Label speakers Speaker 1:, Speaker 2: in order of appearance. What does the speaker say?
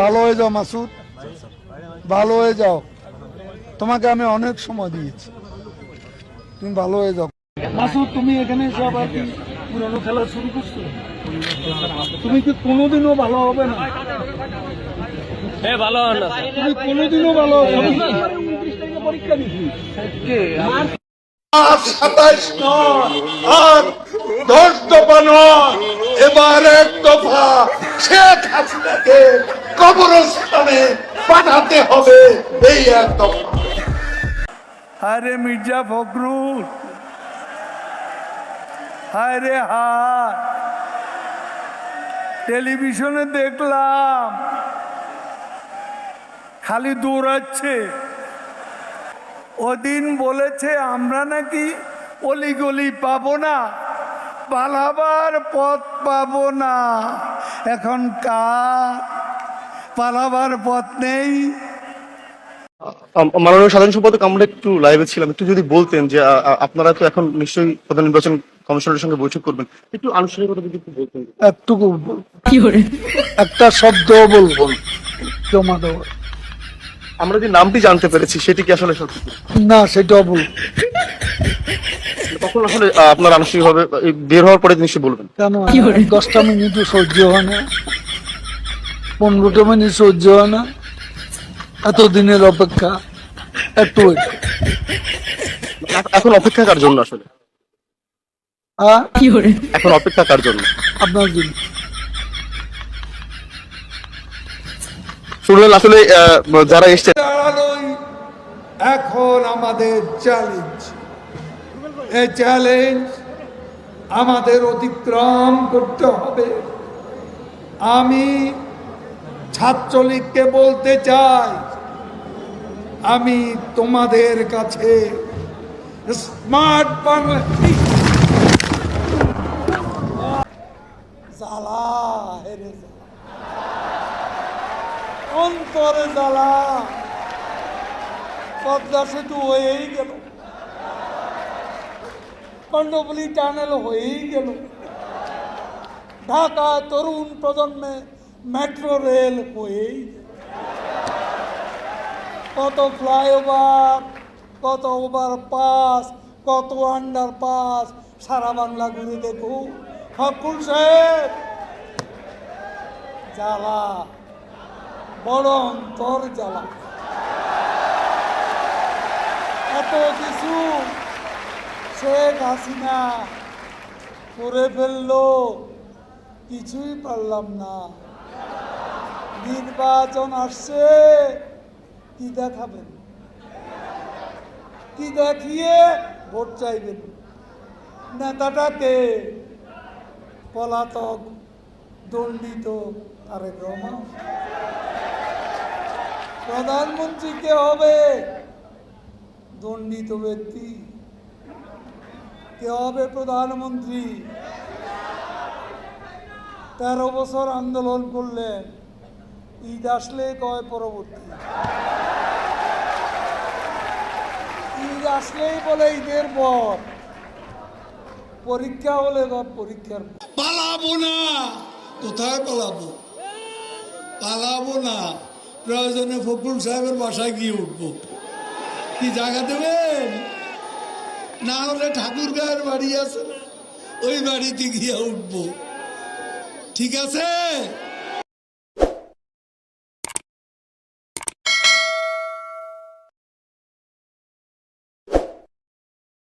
Speaker 1: ভালো হয়ে যাও মাসুদ। ভালো হয়ে যাও। তোমাকে আমি অনেক সময় দিয়েছি। তুমি ভালো হয়ে যাও। মাসুদ তুমি এখানে এসে আবার কি পুরনো খেলা শুরু করছ? তুমি কি কোনোদিনও ভালো হবে না?
Speaker 2: ভালো হন
Speaker 1: তুমি কোনোদিনও ভালো হবে না? পরীক্ষা দিচ্ছি
Speaker 3: কবরস্থানে পাঠাতে হবে
Speaker 1: আরে মির্জা ফখরুল। হায় রে টেলিভিশনে দেখলাম। খালি দৌড়াচ্ছে। ওদিন বলেছে আমরা নাকি অলিগলি পাবো না পালাবার পথ পাবো না। এখন কার? পালাবার পথ নেই।
Speaker 4: মাননীয় সাধারণ সম্পাদক আমরা একটু লাইভে ছিলাম। একটু যদি বলতেন যে আপনারা তো এখন নিশ্চয়ই প্রধান নির্বাচন কমিশনের সঙ্গে বৈঠক করবেন। একটু আনুষ্ঠানিকতা যদি একটু বলতেন।
Speaker 1: একটুকু একটা শব্দ বলব। জমা দেওয়া
Speaker 4: আমরা যে নামটি জানতে পেরেছি সেটি কি আসলে সত্যি?
Speaker 1: না সেটা বল
Speaker 4: তখন আসলে আপনার আনুষ্ঠানিকভাবে বের হওয়ার পরে নিশ্চয়ই বলবেন?
Speaker 1: কেন? দশটা মিনিটও সহ্য হয় না। পনেরোটা মিনিট সহ্য হয় না। এত দিনের অপেক্ষা একটু
Speaker 4: এখন অপেক্ষা কার জন্য আসলে? এখন অপেক্ষা কার জন্য?
Speaker 1: আপনার জন্য।
Speaker 4: শুনলেন আসলে যারা এসছে
Speaker 3: দাঁড়ানোই এখন আমাদের চ্যালেঞ্জ এই চ্যালেঞ্জ আমাদের অতিক্রম করতে হবে। আমি ছাত্রলীগকে বলতে চাই আমি তোমাদের কাছে স্মার্ট বাংলা জ্বালা হেরে জ্বালা। অন্তরে জ্বালা। পদ্মা সেতু হয়েই গেল। কণ্ডবলি টানেল হয়েই গেল। ঢাকা তরুণ প্রজন্মে মেট্রো রেল হয়েই। কত ফ্লাইওভার কত ওভার পাস কত আন্ডার পাস সারা বাংলা ঘুরে দেখো ফকুল সাহেব, জ্বালা। বড় অন্তর জ্বালা। এত কিছু শেখ হাসিনা করে ফেলল, কিছুই পারলাম না। নির্বাচন আসছে, কি দেখাবেন? কি দেখিয়ে ভোট চাইবেন? নেতাটাকে পলাতক, দণ্ডিত তারেক রহমান। প্রধানমন্ত্রী কে হবে দণ্ডিত ব্যক্তি। কে হবে প্রধানমন্ত্রী? তেরো বছর আন্দোলন করলেন, ঈদ আসলে কয় পরবর্তী? ঈদ আসলেই বলে ঈদের পর। পরীক্ষা হলে পরীক্ষার পর। পালাবো না, কোথায় পালাবো? পালাবো না। প্রয়োজনে ফখরুল সাহেবের বাসায় গিয়ে উঠবো। কি জায়গা দেবেন? না হলে ঠাকুর গায়ের বাড়ি আছে ওই বাড়িতে গিয়ে উঠবো। ঠিক আছে?